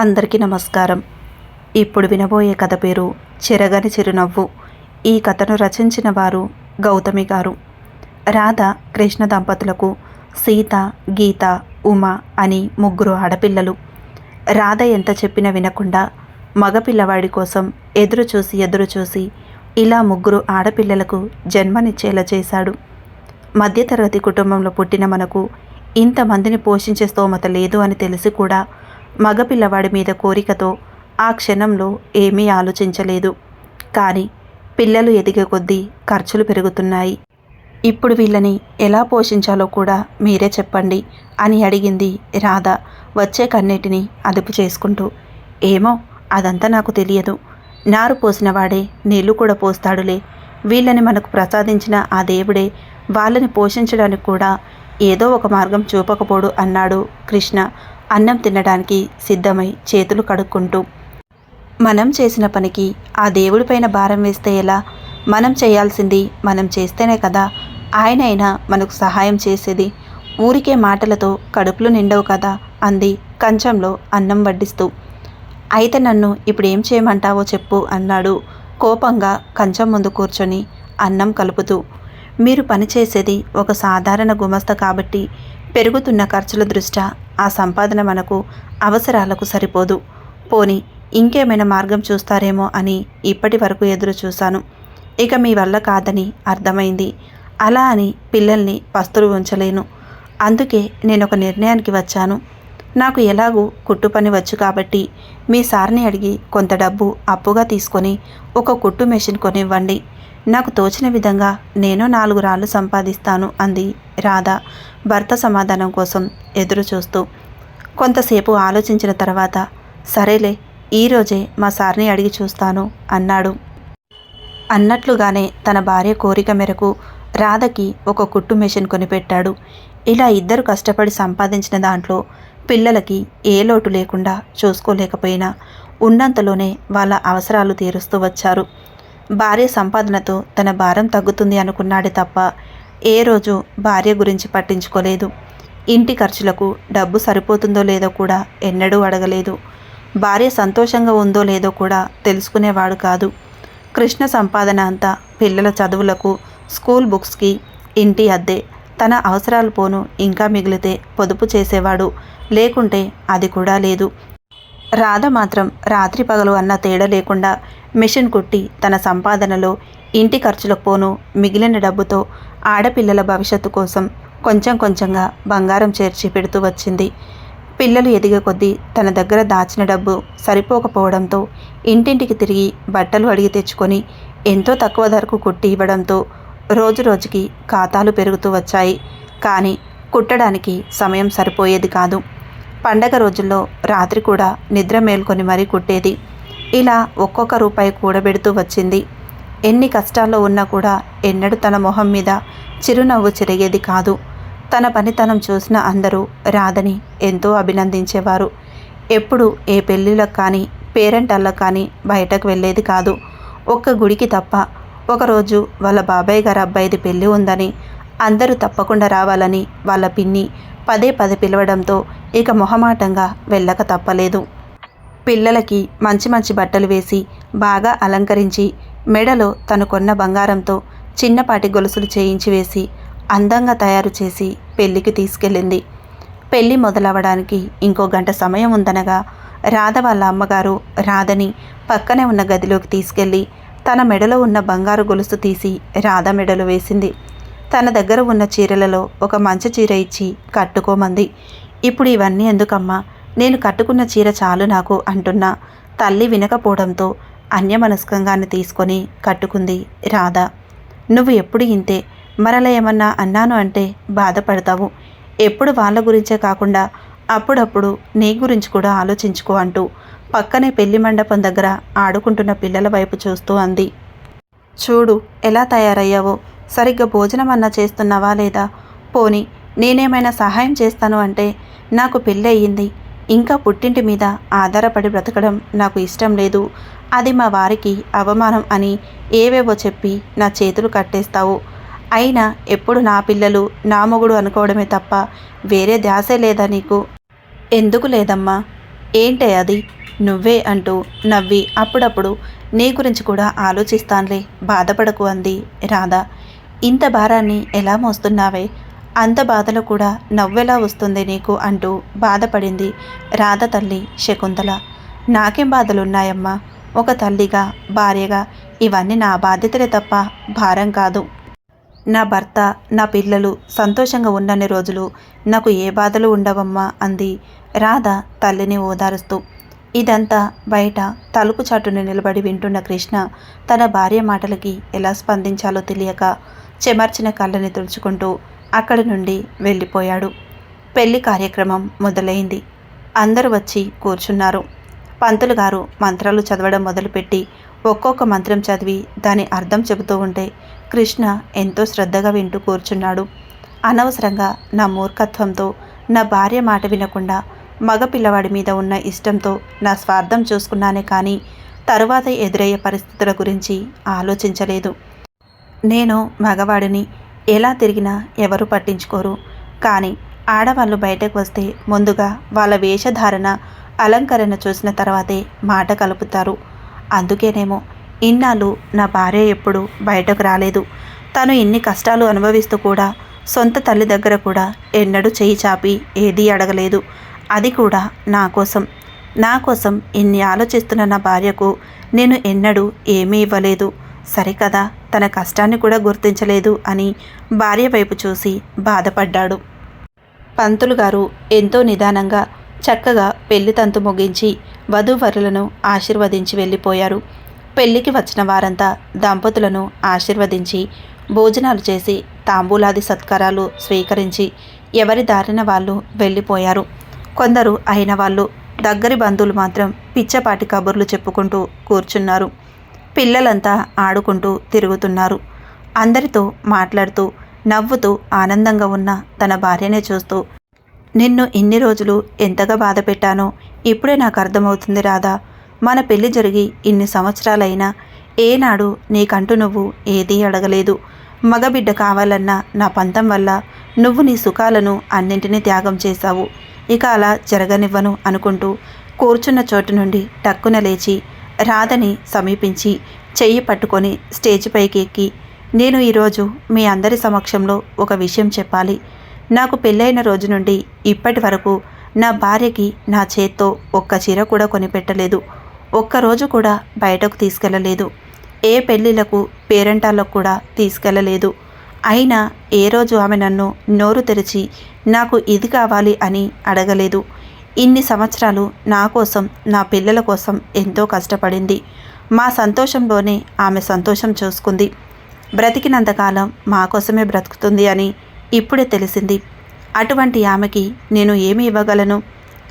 అందరికీ నమస్కారం. ఇప్పుడు వినబోయే కథ పేరు చెరగని చిరునవ్వు. ఈ కథను రచించిన వారు గౌతమి గారు. రాధ కృష్ణ దంపతులకు సీత గీత ఉమ అని ముగ్గురు ఆడపిల్లలు. రాధ ఎంత చెప్పినా వినకుండా మగపిల్లవాడి కోసం ఎదురు చూసి ఎదురు చూసి ఇలా ముగ్గురు ఆడపిల్లలకు జన్మనిచ్చేలా చేశాడు. మధ్యతరగతి కుటుంబంలో పుట్టిన మనకు ఇంతమందిని పోషించే స్తోమత లేదు అని తెలిసి కూడా మగపిల్లవాడి మీద కోరికతో ఆ క్షణంలో ఏమీ ఆలోచించలేదు. కానీ పిల్లలు ఎదిగే కొద్దీ ఖర్చులు పెరుగుతున్నాయి. ఇప్పుడు వీళ్ళని ఎలా పోషించాలో కూడా మీరే చెప్పండి అని అడిగింది రాధ వచ్చే కన్నిటిని అదుపు చేసుకుంటూ. ఏమో అదంతా నాకు తెలియదు. నారు పోసిన వాడే నీళ్ళు కూడా పోస్తాడులే. వీళ్ళని మనకు ప్రసాదించిన ఆ దేవుడే వాళ్ళని పోషించడానికి కూడా ఏదో ఒక మార్గం చూపకపోడు అన్నాడు కృష్ణ. అన్నం తినడానికి సిద్ధమై చేతులు కడుక్కుంటూ మనం చేసిన పనికి ఆ దేవుడిపైన భారం వేస్తే ఎలా? మనం చేయాల్సింది మనం చేస్తేనే కదా. ఆయనైనా మనకు సహాయం చేసేది. ఊరికే మాటలతో కడుపులు నిండవు కదా అంది కంచంలో అన్నం వడ్డిస్తూ. అయితే నన్ను ఇప్పుడు ఏం చేయమంటావో చెప్పు అన్నాడు కోపంగా కంచం ముందు కూర్చొని అన్నం కలుపుతూ. మీరు పనిచేసేది ఒక సాధారణ గుమస్త కాబట్టి పెరుగుతున్న ఖర్చుల దృష్ట్యా ఆ సంపాదన మనకు అవసరాలకు సరిపోదు. పోని ఇంకేమైనా మార్గం చూస్తారేమో అని ఇప్పటి వరకు ఎదురు చూశాను. ఇక మీ వల్ల కాదని అర్థమైంది. అలా అని పిల్లల్ని పస్తులు ఉంచలేను. అందుకే నేను ఒక నిర్ణయానికి వచ్చాను. నాకు ఎలాగూ కుట్టు పని వచ్చు కాబట్టి మీ సార్ని అడిగి కొంత డబ్బు అప్పుగా తీసుకొని ఒక కుట్టు మెషిన్ కొనివ్వండి. నాకు తోచిన విధంగా నేను నాలుగు రాళ్ళు సంపాదిస్తాను అంది రాధ భర్త సమాధానం కోసం ఎదురు చూస్తూ. కొంతసేపు ఆలోచించిన తర్వాత సరేలే ఈరోజే మా సార్ని అడిగి చూస్తాను అన్నాడు. అన్నట్లుగానే తన భార్య కోరిక మేరకు రాధకి ఒక కుట్టు మెషిన్ కొనిపెట్టాడు. ఇలా ఇద్దరు కష్టపడి సంపాదించిన దాంట్లో పిల్లలకి ఏ లోటు లేకుండా చూసుకోలేకపోయినా ఉన్నంతలోనే వాళ్ళ అవసరాలు తీరుస్తూ వచ్చారు. భార్య సంపాదనతో తన భారం తగ్గుతుంది అనుకున్నాడే తప్ప ఏ రోజు భార్య గురించి పట్టించుకోలేదు. ఇంటి ఖర్చులకు డబ్బు సరిపోతుందో లేదో కూడా ఎన్నడూ అడగలేదు. భార్య సంతోషంగా ఉందో లేదో కూడా తెలుసుకునేవాడు కాదు. కృష్ణ సంపాదన అంతా పిల్లల చదువులకు స్కూల్ బుక్స్కి ఇంటి అద్దె తన అవసరాలు పోను ఇంకా మిగిలితే పొదుపు చేసేవాడు. లేకుంటే అది కూడా లేదు. రాధ మాత్రం రాత్రి పగలు అన్న తేడా లేకుండా మిషన్ కుట్టి తన సంపాదనలో ఇంటి ఖర్చులకు పోను మిగిలిన డబ్బుతో ఆడపిల్లల భవిష్యత్తు కోసం కొంచెం కొంచెంగా బంగారం చేర్చి పెడుతూ వచ్చింది. పిల్లలు ఎదిగే కొద్దీ తన దగ్గర దాచిన డబ్బు సరిపోకపోవడంతో ఇంటింటికి తిరిగి బట్టలు అడిగి తెచ్చుకొని ఎంతో తక్కువ ధరకు కుట్టి ఇవ్వడంతో రోజు రోజుకి ఖాతాలు పెరుగుతూ వచ్చాయి. కానీ కుట్టడానికి సమయం సరిపోయేది కాదు. పండగ రోజుల్లో రాత్రి కూడా నిద్ర మేల్కొని మరీ కుట్టేది. ఇలా ఒక్కొక్క రూపాయి కూడబెడుతూ వచ్చింది. ఎన్ని కష్టాల్లో ఉన్నా కూడా ఎన్నడూ తన మొహం మీద చిరునవ్వు చెరిగేది కాదు. తన పనితనం చూసిన అందరూ రాధని ఎంతో అభినందించేవారు. ఎప్పుడు ఏ పెళ్ళిళ్ళకు కానీ పేరెంటల్లకు కానీ బయటకు వెళ్ళేది కాదు. ఒక్క గుడికి తప్ప ఒకరోజు వాళ్ళ బాబాయ్ గారి అబ్బాయిది పెళ్ళి ఉందని అందరూ తప్పకుండా రావాలని వాళ్ళ పిన్ని పదే పదే పిలవడంతో ఇక మొహమాటంగా వెళ్ళక తప్పలేదు. పిల్లలకి మంచి మంచి బట్టలు వేసి బాగా అలంకరించి మెడలో తను కొన్న బంగారంతో చిన్నపాటి గొలుసులు చేయించి వేసి అందంగా తయారు చేసి పెళ్ళికి తీసుకెళ్ళింది. పెళ్ళి మొదలవడానికి ఇంకో గంట సమయం ఉందనగా రాధ వాళ్ళ అమ్మగారు రాధని పక్కనే ఉన్న గదిలోకి తీసుకెళ్ళి తన మెడలో ఉన్న బంగారు గొలుసు తీసి రాధ మెడలో వేసింది. తన దగ్గర ఉన్న చీరలలో ఒక మంచి చీర ఇచ్చి కట్టుకోమంది. ఇప్పుడు ఇవన్నీ ఎందుకమ్మా? నేను కట్టుకున్న చీర చాలు నాకు అంటున్నా. తల్లి వినకపోవడంతో అన్యమనస్కంగాన్ని తీసుకొని కట్టుకుంది రాధ. నువ్వు ఎప్పుడు ఇంతే? మరలా ఏమన్నా అన్నాను అంటే బాధపడతావు. ఎప్పుడు వాళ్ళ గురించే కాకుండా అప్పుడప్పుడు నీ గురించి కూడా ఆలోచించుకో అంటూ పక్కనే పెళ్ళి మండపం దగ్గర ఆడుకుంటున్న పిల్లల వైపు చూస్తూ అంది. చూడు ఎలా తయారయ్యావో? సరిగ్గా భోజనం అన్నా చేస్తున్నావా లేదా? పోని నేనేమైనా సహాయం చేస్తాను అంటే నాకు పెళ్ళి అయ్యింది. ఇంకా పుట్టింటి మీద ఆధారపడి బ్రతకడం నాకు ఇష్టం లేదు. అది మా వారికి అవమానం అని ఏవేవో చెప్పి నా చేతులు కట్టేస్తావు. అయినా ఎప్పుడు నా పిల్లలు నా మొగుడు అనుకోవడమే తప్ప వేరే ధ్యాసే లేదా నీకు? ఎందుకు లేదమ్మా? ఏంటే అది? నువ్వే అంటూ నవ్వి అప్పుడప్పుడు నీ గురించి కూడా ఆలోచిస్తానులే బాధపడకు అంది రాధ. ఇంత భారాన్ని ఎలా మోస్తున్నావే? అంత బాధలో కూడా నవ్వెలా వస్తుంది నీకు అంటూ బాధపడింది రాధ తల్లి శకుంతల. నాకేం బాధలున్నాయమ్మా? ఒక తల్లిగా భార్యగా ఇవన్నీ నా బాధ్యతలే తప్ప భారం కాదు. నా భర్త నా పిల్లలు సంతోషంగా ఉన్నన్ని రోజులు నాకు ఏ బాధలు ఉండవమ్మా అంది రాధ తల్లిని ఓదారుస్తూ. ఇదంతా బయట తలుపు చాటున నిలబడి వింటున్న కృష్ణ తన భార్య మాటలకి ఎలా స్పందించాలో తెలియక చెమర్చిన కళ్ళని తుడుచుకుంటూ అక్కడి నుండి వెళ్ళిపోయాడు. పెళ్ళి కార్యక్రమం మొదలైంది. అందరూ వచ్చి కూర్చున్నారు. పంతులు గారు మంత్రాలు చదవడం మొదలుపెట్టి ఒక్కొక్క మంత్రం చదివి దాని అర్థం చెబుతూ ఉంటే కృష్ణ ఎంతో శ్రద్ధగా వింటూ కూర్చున్నాడు. అనవసరంగా నా మూర్ఖత్వంతో నా భార్య మాట వినకుండా మగ పిల్లవాడి మీద ఉన్న ఇష్టంతో నా స్వార్థం చూసుకున్నానే కానీ తరువాత ఎదురయ్యే పరిస్థితుల గురించి ఆలోచించలేదు. నేను మగవాడిని ఎలా తిరిగినా ఎవరు పట్టించుకోరు. కానీ ఆడవాళ్ళు బయటకు వస్తే ముందుగా వాళ్ళ వేషధారణ అలంకరణ చూసిన తర్వాతే మాట కలుపుతారు. అందుకేనేమో ఇన్నాళ్ళు నా భార్య ఎప్పుడు బయటకు రాలేదు. తను ఇన్ని కష్టాలు అనుభవిస్తూ కూడా సొంత తల్లి దగ్గర కూడా ఎన్నడూ చేయి చాపి ఏదీ అడగలేదు. అది కూడా నా కోసం. నా కోసం ఇన్ని ఆలోచిస్తున్న నా భార్యకు నేను ఎన్నడూ ఏమీ ఇవ్వలేదు. సరికదా తన కష్టాన్ని కూడా గుర్తించలేదు అని భార్య వైపు చూసి బాధపడ్డాడు. పంతులు గారు ఎంతో నిదానంగా చక్కగా పెళ్ళి తంతు ముగించి వధూవరులను ఆశీర్వదించి వెళ్ళిపోయారు. పెళ్ళికి వచ్చిన వారంతా దంపతులను ఆశీర్వదించి భోజనాలు చేసి తాంబూలాది సత్కారాలు స్వీకరించి ఎవరి దారిన వాళ్ళు వెళ్ళిపోయారు. కొందరు అయిన వాళ్ళు దగ్గరి బంధువులు మాత్రం పిచ్చపాటి కబుర్లు చెప్పుకుంటూ కూర్చున్నారు. పిల్లలంతా ఆడుకుంటూ తిరుగుతున్నారు. అందరితో మాట్లాడుతూ నవ్వుతూ ఆనందంగా ఉన్న తన భార్యనే చూస్తూ నిన్ను ఇన్ని రోజులు ఎంతగా బాధ పెట్టానో ఇప్పుడే నాకు అర్థమవుతుంది రాదా మన పెళ్ళి జరిగి ఇన్ని సంవత్సరాలైనా ఏనాడు నీకంటూ నువ్వు ఏదీ అడగలేదు. మగబిడ్డ కావాలన్న నా పంతం వల్ల నువ్వు నీ సుఖాలను అన్నింటినీ త్యాగం చేశావు. ఇక అలా జరగనివ్వను అనుకుంటూ కూర్చున్న చోటు నుండి టక్కున లేచి రాధని సమీపించి చెయ్యి పట్టుకొని స్టేజ్ పైకి ఎక్కి నేను ఈరోజు మీ అందరి సమక్షంలో ఒక విషయం చెప్పాలి. నాకు పెళ్ళైన రోజు నుండి ఇప్పటి వరకు నా భార్యకి నా చేత్తో ఒక్క చీర కూడా కొనిపెట్టలేదు. ఒక్కరోజు కూడా బయటకు తీసుకెళ్ళలేదు ఏ పెళ్ళిళ్ళకు పేరెంటాలకు కూడా తీసుకెళ్ళలేదు అయినా ఏ రోజు ఆమె నన్ను నోరు తెరిచి నాకు ఇది కావాలి అని అడగలేదు. ఇన్ని సంవత్సరాలు నా కోసం నా పిల్లల కోసం ఎంతో కష్టపడింది. మా సంతోషంలోనే ఆమె సంతోషం చూసుకుంది. బ్రతికినంతకాలం మా కోసమే బ్రతుకుతుంది అని ఇప్పుడే తెలిసింది. అటువంటి ఆమెకి నేను ఏమి ఇవ్వగలను?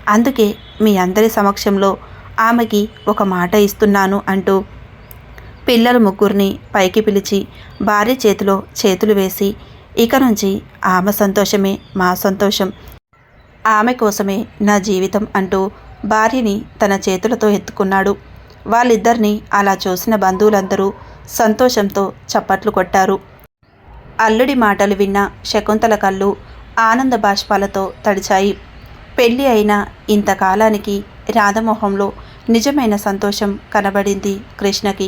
అందుకే మీ అందరి సమక్షంలో ఆమెకి ఒక మాట ఇస్తున్నాను అంటూ పిల్లలు ముగ్గురిని పైకి పిలిచి భార్య చేతిలో చేతులు వేసి ఇక నుంచి ఆమె సంతోషమే మా సంతోషం. ఆమె కోసమే నా జీవితం అంటూ భార్యని తన చేతులతో ఎత్తుకున్నాడు. వాళ్ళిద్దరినీ అలా చూసిన బంధువులందరూ సంతోషంతో చప్పట్లు కొట్టారు. అల్లుడి మాటలు విన్న శకుంతల కళ్ళు ఆనంద బాష్పాలతో తడిచాయి. పెళ్ళి అయిన ఇంతకాలానికి రాధమోహంలో నిజమైన సంతోషం కనబడింది కృష్ణకి.